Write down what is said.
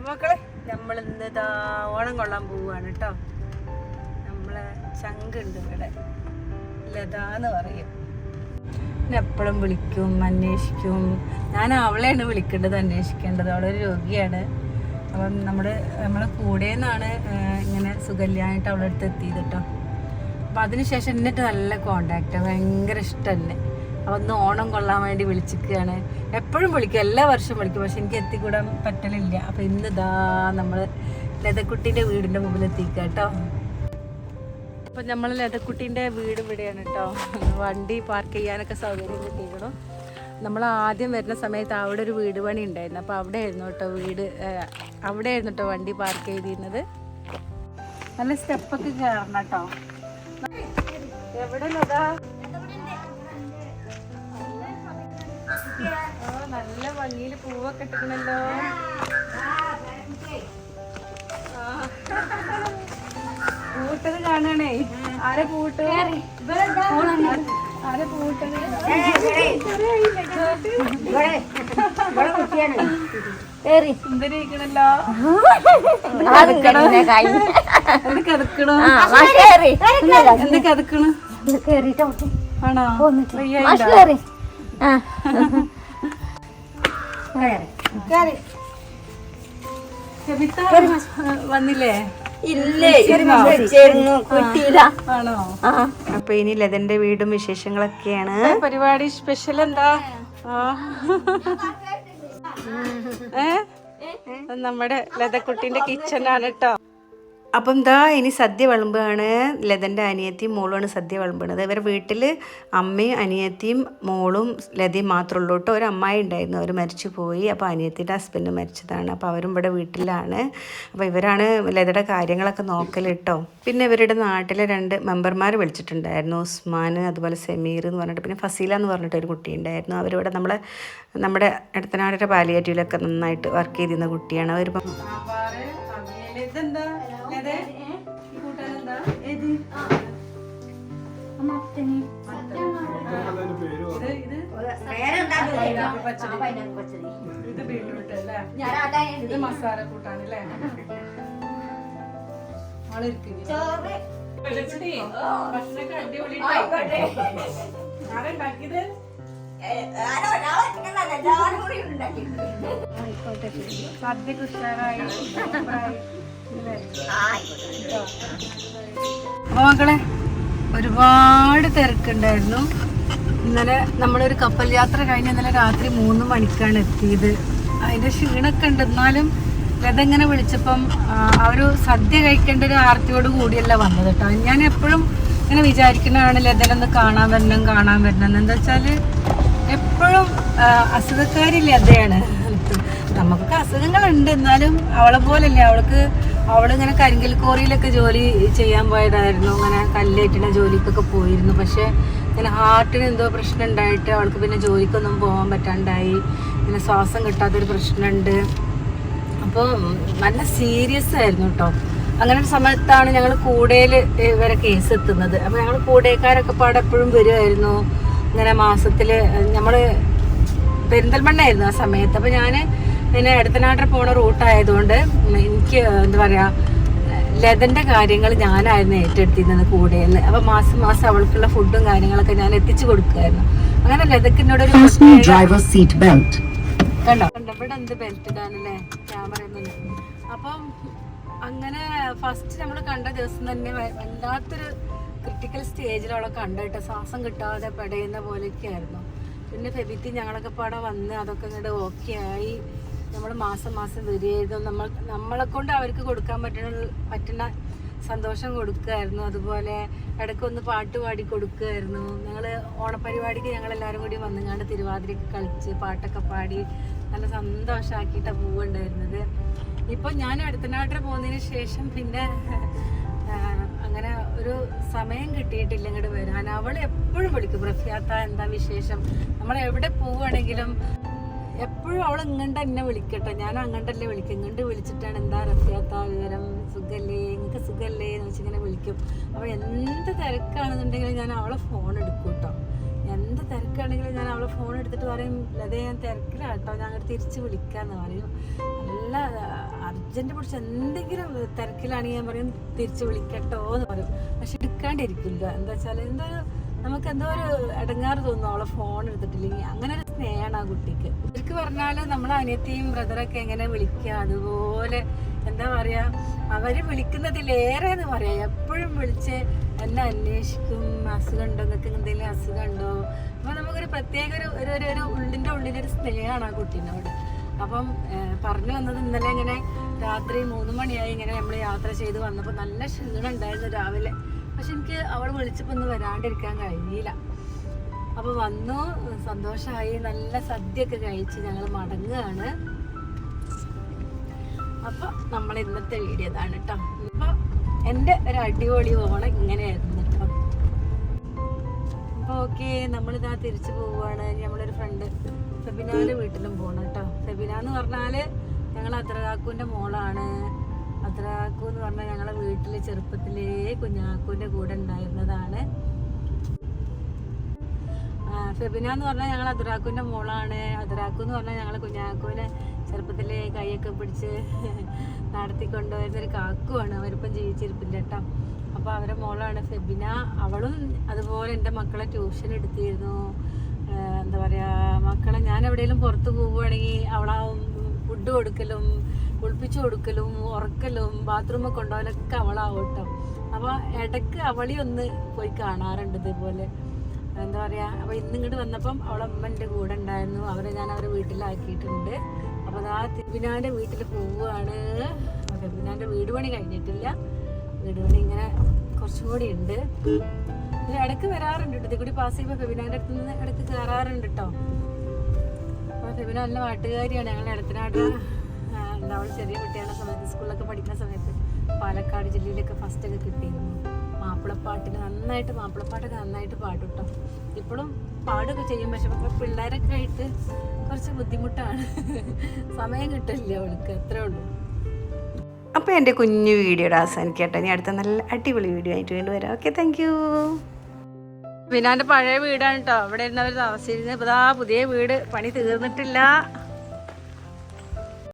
മക്കളെ നമ്മൾ ഇന്ന് ഓണം കൊള്ളാൻ പോവാണ് കേട്ടോ. നമ്മളെ ചങ്കുണ്ട് ഇവിടെ. ലതാന്ന് പറയും. എപ്പോഴും വിളിക്കും അന്വേഷിക്കും. ഞാൻ അവളെയാണ് വിളിക്കേണ്ടത് അന്വേഷിക്കേണ്ടത്. അവളൊരു രോഗിയാണ്. അപ്പം നമ്മുടെ നമ്മളെ കൂടെ നിന്നാണ് ഇങ്ങനെ സുഖല്യായിട്ട് അവളടുത്ത് എത്തിയത് കേട്ടോ. അപ്പം അതിനുശേഷം എന്നിട്ട് നല്ല കോണ്ടാക്റ്റ് ഭയങ്കര ഇഷ്ടം തന്നെ അപ്പം ഒന്ന് ഓണം കൊള്ളാൻ വേണ്ടി വിളിച്ചിരിക്കുകയാണ്. എപ്പോഴും വിളിക്കും എല്ലാ വർഷവും വിളിക്കും. പക്ഷെ എനിക്ക് എത്തിക്കൂടാൻ പറ്റലില്ല. അപ്പം ഇന്ന് ഇതാ നമ്മൾ ലതക്കുട്ടീന്റെ വീടിന്റെ മുമ്പിൽ എത്തിക്കുക കേട്ടോ. അപ്പം നമ്മൾ ലതക്കുട്ടീന്റെ വീട് ഇവിടെയാണ് കേട്ടോ. വണ്ടി പാർക്ക് ചെയ്യാനൊക്കെ സൗകര്യം കിട്ടിയിരിക്കണം നമ്മൾ ആദ്യം വരുന്ന സമയത്ത് അവിടെ ഒരു വീട് പണി ഉണ്ടായിരുന്നു. അപ്പോൾ അവിടെ ആയിരുന്നു കേട്ടോ വീട് അവിടെ ആയിരുന്നു കേട്ടോ വണ്ടി പാർക്ക് ചെയ്തിരുന്നത്. നല്ല സ്റ്റെപ്പൊക്കെ കയറണം കേട്ടോ. എവിടെ ലതാ? നല്ല ഭംഗിയിൽ പൂവൊക്കെ ഇട്ടിക്കണല്ലോ പൂട്ടത് കാണണേ. ആരെ പൂട്ട് ആരെ പൂട്ടത് സുന്ദരിക്കണല്ലോ ആണോ? കവിത വന്നില്ലേ? അപ്പൊ ഇനി ലതന്റെ വീടും വിശേഷങ്ങളൊക്കെയാണ്. പരിപാടി? സ്പെഷ്യൽ എന്താ? നമ്മുടെ ലതക്കുട്ടിന്റെ കിച്ചൺ ആണ് കേട്ടോ അപ്പം ദാ ഇനി സദ്യ വിളമ്പാണ്. ലതന്റെ അനിയത്തിയും മോളുമാണ് സദ്യ വിളമ്പണത്. ഇവരുടെ വീട്ടിൽ അമ്മയും അനിയത്തിയും മോളും ലതയും മാത്രമേ ഉള്ളൂ കേട്ടോ ഒരു അമ്മായി ഉണ്ടായിരുന്നു. അവർ മരിച്ചു പോയി അപ്പോൾ അനിയത്തിന്റെ ഹസ്ബൻഡ് മരിച്ചതാണ്. അപ്പോൾ അവരും ഇവിടെ വീട്ടിലാണ്. അപ്പോൾ ഇവരാണ് ലതയുടെ കാര്യങ്ങളൊക്കെ നോക്കൽ കേട്ടോ പിന്നെ ഇവരുടെ നാട്ടിലെ രണ്ട് മെമ്പർമാർ വിളിച്ചിട്ടുണ്ടായിരുന്നു. ഉസ്മാൻ അതുപോലെ സമീർ എന്ന് പറഞ്ഞിട്ട്. പിന്നെ ഫസീല എന്ന് പറഞ്ഞിട്ട് ഒരു കുട്ടി ഉണ്ടായിരുന്നു. അവരിവിടെ നമ്മളെ നമ്മുടെ ഇടത്തനാടിന്റെ പാലിയേറ്റീവിലൊക്കെ നന്നായിട്ട് വർക്ക് ചെയ്തിരുന്ന കുട്ടിയാണ്. അവരിപ്പം ഇതെന്താ? ഈ കൂട്ടാനെന്താ? ഏത്? ഇത് ഇത് പച്ചടി. ഇത് ബീട്രൂട്ട് അല്ലേ? ഇത് മസാല കൂട്ടാനല്ലേ? വെളുത്തുള്ളി. ഭക്ഷണമൊക്കെ അടിപൊളി ആരുണ്ടാക്കിയത് സദ്യക്ക് ഉഷാറായി സൂപ്പറായി. അപ്പൊ മക്കളെ ഒരുപാട് തിരക്കുണ്ടായിരുന്നു. ഇന്നലെ നമ്മളൊരു കപ്പൽ യാത്ര കഴിഞ്ഞ് ഇന്നലെ രാത്രി മൂന്ന് മണിക്കാണ് എത്തിയത്. അതിന്റെ ക്ഷീണമൊക്കെ ഉണ്ട്. എന്നാലും ലതെങ്ങനെ വിളിച്ചപ്പം ആ, ഒരു സദ്യ കഴിക്കേണ്ട ഒരു ആർത്തിയോട് കൂടിയല്ല വന്നത് കേട്ടോ. ഞാൻ എപ്പോഴും ഇങ്ങനെ വിചാരിക്കുന്നതാണ് ലതനൊന്ന് കാണാൻ വരണം കാണാൻ വരണം എന്താ വെച്ചാൽ എപ്പോഴും അസുഖക്കാരി ലതയാണ്. നമുക്കൊക്കെ അസുഖങ്ങളുണ്ട്. എന്നാലും അവളെ പോലല്ലേ. അവൾക്ക് അവളിങ്ങനെ കരിങ്കൽ കോറിയിലൊക്കെ ജോലി ചെയ്യാൻ പോയതായിരുന്നു. അങ്ങനെ കല്ലേറ്റിന ജോലിക്കൊക്കെ പോയിരുന്നു. പക്ഷെ ഇങ്ങനെ ഹാർട്ടിന് എന്തോ പ്രശ്നം ഉണ്ടായിട്ട് അവൾക്ക് പിന്നെ ജോലിക്കൊന്നും പോകാൻ പറ്റാണ്ടായി. പിന്നെ ശ്വാസം കിട്ടാത്തൊരു പ്രശ്നമുണ്ട്. അപ്പോൾ നല്ല സീരിയസ് ആയിരുന്നു കേട്ടോ. അങ്ങനെ ഒരു സമയത്താണ് ഞങ്ങൾ കൂടയിൽ ഇവരെ കേസ് എത്തുന്നത്. അപ്പോൾ ഞങ്ങൾ കൂടേക്കാരൊക്കെ പാടെ എപ്പോഴും വരുമായിരുന്നു ഇങ്ങനെ മാസത്തിൽ നമ്മൾ പെരിന്തൽമണ്ണയായിരുന്നു ആ സമയത്ത്. അപ്പോൾ ഞാൻ പിന്നെ എടുത്തനാട്ടിൽ പോണ റൂട്ടായതുകൊണ്ട് എനിക്ക് എന്താ പറയുക ലതന്റെ കാര്യങ്ങൾ ഞാനായിരുന്നു ഏറ്റെടുത്തിരുന്നത് കൂടെയെന്ന്. അപ്പോൾ മാസം മാസം അവൾക്കുള്ള ഫുഡും കാര്യങ്ങളൊക്കെ ഞാൻ എത്തിച്ചു കൊടുക്കുമായിരുന്നു അങ്ങനെ ലതക്കിനോട് ഒരു. കണ്ടോ? കണ്ടോ? ഇവിടെ എന്ത് ബെൽറ്റ് ഇടാനല്ലേ ക്യാമറ അപ്പം അങ്ങനെ ഫസ്റ്റ് നമ്മൾ കണ്ട ദിവസം തന്നെ വല്ലാത്തൊരു ക്രിട്ടിക്കൽ സ്റ്റേജിൽ കണ്ടിട്ട് ശ്വാസം കിട്ടാതെ പെടയുന്ന പോലെയൊക്കെ ആയിരുന്നു പിന്നെ ഫെബിത്തി ഞങ്ങളൊക്കെ പാടെ വന്ന് അതൊക്കെ ഇങ്ങോട്ട് ഓക്കെ ആയി. നമ്മൾ മാസം മാസം വരികയായിരുന്നു നമ്മൾ നമ്മളെ കൊണ്ട് അവർക്ക് കൊടുക്കാൻ പറ്റുന്ന പറ്റുന്ന സന്തോഷം കൊടുക്കുമായിരുന്നു അതുപോലെ ഇടയ്ക്ക് ഒന്ന് പാട്ട് പാടി കൊടുക്കുമായിരുന്നു ഞങ്ങൾ ഓണപരിപാടിക്ക് ഞങ്ങൾ എല്ലാവരും കൂടി വന്നുങ്ങാണ്ട് തിരുവാതിരയ്ക്ക് കളിച്ച് പാട്ടൊക്കെ പാടി നല്ല സന്തോഷമാക്കിയിട്ടാണ് പോവുണ്ടായിരുന്നത് ഇപ്പൊ ഞാൻ അടുത്തനാട്ടിൽ പോകുന്നതിന് ശേഷം പിന്നെ അങ്ങനെ ഒരു സമയം കിട്ടിയിട്ടില്ല ഇങ്ങോട്ട് വരാൻ. അവൾ എപ്പോഴും വിളിക്കും പ്രഖ്യാത്ത എന്താ വിശേഷം? നമ്മൾ എവിടെ പോവുകയാണെങ്കിലും എപ്പോഴും അവൾ ഇങ്ങോട്ട് എന്നെ വിളിക്കട്ടെ. ഞാൻ അങ്ങണ്ടല്ലേ വിളിക്കും ഇങ്ങോട്ട് വിളിച്ചിട്ടാണ് എന്താ റഫിയാത്ത വിവരം? സുഖല്ലേ? നിങ്ങൾക്ക് സുഖല്ലേ എന്ന് വെച്ചിങ്ങനെ വിളിക്കും. അപ്പോൾ എന്ത് തിരക്കാണെന്നുണ്ടെങ്കിലും ഞാൻ അവളെ ഫോൺ എടുക്കും കേട്ടോ എന്ത് തിരക്കാണെങ്കിലും ഞാൻ അവളെ ഫോൺ എടുത്തിട്ട് പറയും അതെ ഞാൻ തിരക്കിലാട്ടോ. ഞാൻ അങ്ങോട്ട് തിരിച്ച് വിളിക്കാന്ന് പറയും. നല്ല അർജന്റ് പിടിച്ച് എന്തെങ്കിലും തിരക്കിലാണെങ്കിൽ ഞാൻ പറയും തിരിച്ചു വിളിക്കട്ടോ എന്ന് പറയും. പക്ഷെ എടുക്കാണ്ടിരിക്കില്ല. എന്താ വെച്ചാൽ എന്തോ നമുക്ക് എന്തോ ഒരു ഇടങ്ങാറ് തോന്നുന്നു അവളെ ഫോൺ എടുത്തിട്ടില്ലെങ്കിൽ അങ്ങനെ ഒരു സ്നേഹമാണ് ആ കുട്ടിക്ക്. ശരിക്കും പറഞ്ഞാൽ നമ്മളെ അനിയത്തിയും ബ്രദറൊക്കെ എങ്ങനെ വിളിക്കുക അതുപോലെ എന്താ പറയാ അവർ വിളിക്കുന്നതിലേറെ എന്ന് പറയാം. എപ്പോഴും വിളിച്ച് എന്നെ അന്വേഷിക്കും. അസുഖം ഉണ്ടോ നിങ്ങൾക്ക് എന്തെങ്കിലും അസുഖം ഉണ്ടോ അപ്പൊ നമുക്കൊരു പ്രത്യേക ഒരു ഒരു ഒരു- ഒരു ഉള്ളിന്റെ ഉള്ളിലൊരു സ്നേഹമാണ് ആ കുട്ടീനോട്. അപ്പം പറഞ്ഞു വന്നത് ഇന്നലെ ഇങ്ങനെ രാത്രി മൂന്ന് മണിയായി ഇങ്ങനെ നമ്മൾ യാത്ര ചെയ്ത് വന്നപ്പോൾ നല്ല ക്ഷീണം ഉണ്ടായിരുന്നു രാവിലെ. പക്ഷെ എനിക്ക് അവൾ വിളിച്ചപ്പോൾ ഒന്ന് വരാണ്ടിരിക്കാൻ കഴിഞ്ഞില്ല. അപ്പോൾ വന്നു സന്തോഷമായി നല്ല സദ്യയൊക്കെ കഴിച്ച് ഞങ്ങൾ മടങ്ങുകയാണ്. അപ്പൊ നമ്മൾ ഇന്നത്തെ വീഡിയോ ഇതാണ് കേട്ടോ അപ്പൊ എന്റെ ഒരു അടിപൊളി ഓണം ഇങ്ങനെയായിരുന്നു കേട്ടോ അപ്പൊ ഓക്കെ നമ്മളിതാ തിരിച്ചു പോവുകയാണ് നമ്മളൊരു ഫ്രണ്ട് ഫെബിനാന്റെ വീട്ടിലും പോകണം കേട്ടോ ഫെബിന എന്ന് പറഞ്ഞാൽ ഞങ്ങൾ അത്രകാക്കുവിന്റെ മോളാണ്. അത്രകാക്കു എന്ന് പറഞ്ഞാൽ ഞങ്ങളെ വീട്ടിലെ ചെറുപ്പത്തിലേ കുഞ്ഞാക്കുവിന്റെ കൂടെ ഉണ്ടായിരുന്നതാണ്. ഫെബിന എന്ന് പറഞ്ഞാൽ ഞങ്ങൾ അതിറാക്കുവിന്റെ മോളാണ്. അതിറാക്കു എന്ന് പറഞ്ഞാൽ ഞങ്ങൾ കുഞ്ഞാക്കുവിനെ ചെറുപ്പത്തിലെ കൈയൊക്കെ പിടിച്ച് നടത്തിക്കൊണ്ടുവരുന്ന ഒരു കാക്കുവാണ്. അവരിപ്പം ജീവിച്ചിരിപ്പില്ല കേട്ടോ. അപ്പോൾ അവരെ മോളാണ് ഫെബിന. അവളും അതുപോലെ എന്റെ മക്കളെ ട്യൂഷൻ എടുത്തിരുന്നു. എന്താ പറയുക മക്കളെ ഞാൻ എവിടെയെങ്കിലും പുറത്ത് പോവുകയാണെങ്കിൽ അവളാവും ഫുഡ് കൊടുക്കലും കുളിപ്പിച്ചു കൊടുക്കലും ഉറക്കലും ബാത്റൂമിൽ കൊണ്ടുപോകലൊക്കെ അവളാവട്ടോ. അപ്പോൾ ഇടയ്ക്ക് അവളി ഒന്ന് പോയി കാണാറുണ്ട് ഇതേപോലെ. എന്താ പറയാ അപ്പൊ ഇന്ന് ഇങ്ങോട്ട് വന്നപ്പം അവളെ അമ്മ കൂടെ ഉണ്ടായിരുന്നു. അവരെ ഞാൻ അവരെ വീട്ടിലാക്കിയിട്ടുണ്ട്. അപ്പൊ ആ തിരുവിനാന്റെ വീട്ടിൽ പോവുകയാണ്. തിരുവിനാന്റെ വീട് പണി കഴിഞ്ഞിട്ടില്ല. വീട് പണി ഇങ്ങനെ കുറച്ചും കൂടി ഉണ്ട്. ഇടയ്ക്ക് വരാറുണ്ട് കേട്ടോ. കൂടി പാസ് ചെയ്യുമ്പോൾ ഫെബിനാന്റെ അടുത്ത് നിന്ന് ഇടയ്ക്ക് കയറാറുണ്ട് കേട്ടോ. അപ്പോൾ ഫെബിന നല്ല നാട്ടുകാരിയാണ്. ഞങ്ങളുടെ ഇടത്തനാട് എന്താ അവൾ ചെറിയ കുട്ടികളുടെ സമയത്ത് സ്കൂളിലൊക്കെ പഠിക്കുന്ന സമയത്ത് പാലക്കാട് ജില്ലയിലൊക്കെ ഫസ്റ്റ് ഒക്കെ കിട്ടിയിരുന്നു. മാപ്പിളപ്പാട്ടിന് നന്നായിട്ട് മാപ്പിളപ്പാട്ടൊക്കെ നന്നായിട്ട് പാടും കേട്ടോ ഇപ്പോഴും പാടൊക്കെ ചെയ്യും പക്ഷെ ഇപ്പൊ പിള്ളേരൊക്കെ ആയിട്ട് കുറച്ച് ബുദ്ധിമുട്ടാണ്. സമയം കിട്ടില്ല അവൾക്ക് അത്രേ ഉള്ളൂ. അപ്പോൾ എന്റെ കുഞ്ഞു വീഡിയോയുടെ കേട്ടോ ഇനി അടുത്ത നല്ല അടിപൊളി വീഡിയോ ആയിട്ട് വേണ്ടി വരാം. ഓക്കെ താങ്ക് യു പിന്നെ പഴയ വീടാണ് കേട്ടോ അവിടെ ഇരുന്നവർ താമസിച്ചിരുന്നത്. ഇപ്പോൾ ആ പുതിയ വീട്. പണി തീർന്നിട്ടില്ല.